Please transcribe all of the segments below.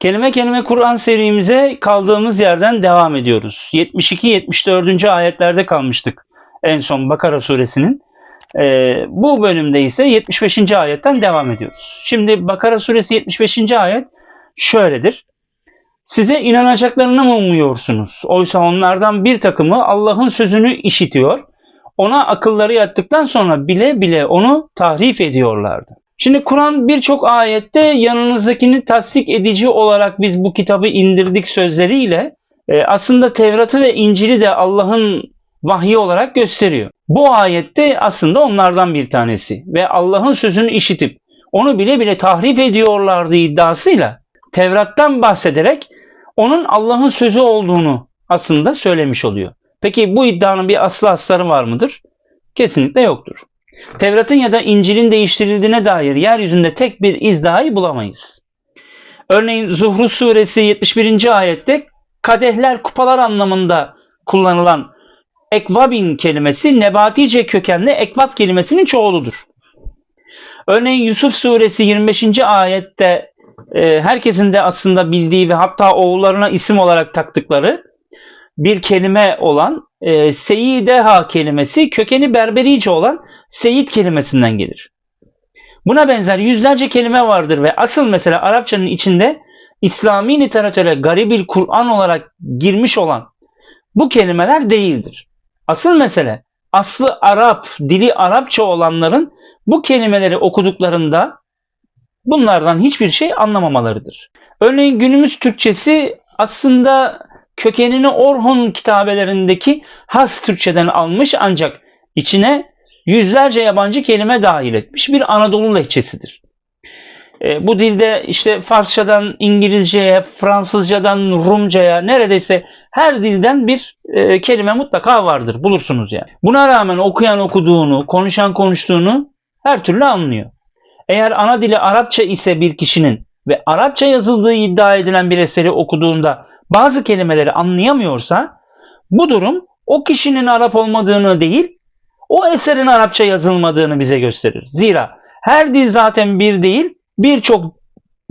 Kelime kelime Kur'an serimize kaldığımız yerden devam ediyoruz. 72-74. ayetlerde kalmıştık en son Bakara suresinin. Ee, bu bölümde ise 75. ayetten devam ediyoruz. Şimdi Bakara suresi 75. ayet şöyledir. Size inanacaklarına mı umuyorsunuz? Oysa onlardan bir takımı Allah'ın sözünü işitiyor. Ona akılları yattıktan sonra bile bile onu tahrif ediyorlardı. Şimdi Kur'an birçok ayette yanınızdakini tasdik edici olarak biz bu kitabı indirdik sözleriyle e, aslında Tevrat'ı ve İncil'i de Allah'ın vahyi olarak gösteriyor. Bu ayette aslında onlardan bir tanesi ve Allah'ın sözünü işitip onu bile bile tahrif ediyorlardı iddiasıyla Tevrat'tan bahsederek onun Allah'ın sözü olduğunu aslında söylemiş oluyor. Peki bu iddianın bir aslı asları var mıdır? Kesinlikle yoktur. Tevrat'ın ya da İncil'in değiştirildiğine dair yeryüzünde tek bir iz dahi bulamayız. Örneğin Zuhruf suresi 71. ayette kadehler kupalar anlamında kullanılan ekvabin kelimesi nebatice kökenli ekvab kelimesinin çoğuludur. Örneğin Yusuf suresi 25. ayette e, herkesin de aslında bildiği ve hatta oğullarına isim olarak taktıkları bir kelime olan e, Seyyideha kelimesi kökeni Berberice olan Seyit kelimesinden gelir. Buna benzer yüzlerce kelime vardır ve asıl mesela Arapçanın içinde İslami literatüre garibil Kur'an olarak girmiş olan bu kelimeler değildir. Asıl mesele aslı Arap, dili Arapça olanların bu kelimeleri okuduklarında bunlardan hiçbir şey anlamamalarıdır. Örneğin günümüz Türkçesi aslında kökenini Orhun kitabelerindeki Has Türkçeden almış ancak içine yüzlerce yabancı kelime dahil etmiş bir Anadolu lehçesidir. E, bu dilde işte Farsçadan İngilizceye, Fransızcadan Rumcaya neredeyse her dilden bir e, kelime mutlaka vardır. Bulursunuz yani. Buna rağmen okuyan okuduğunu, konuşan konuştuğunu her türlü anlıyor. Eğer ana dili Arapça ise bir kişinin ve Arapça yazıldığı iddia edilen bir eseri okuduğunda bazı kelimeleri anlayamıyorsa bu durum o kişinin Arap olmadığını değil o eserin Arapça yazılmadığını bize gösterir. Zira her dil zaten bir değil birçok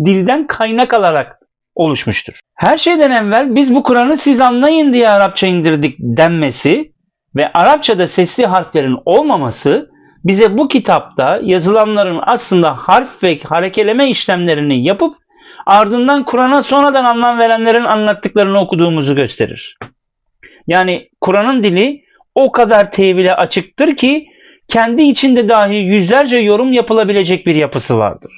dilden kaynak alarak oluşmuştur. Her şeyden evvel biz bu Kur'an'ı siz anlayın diye Arapça indirdik denmesi ve Arapçada sesli harflerin olmaması bize bu kitapta yazılanların aslında harf ve harekeleme işlemlerini yapıp ardından Kur'an'a sonradan anlam verenlerin anlattıklarını okuduğumuzu gösterir. Yani Kur'an'ın dili o kadar tevhile açıktır ki kendi içinde dahi yüzlerce yorum yapılabilecek bir yapısı vardır.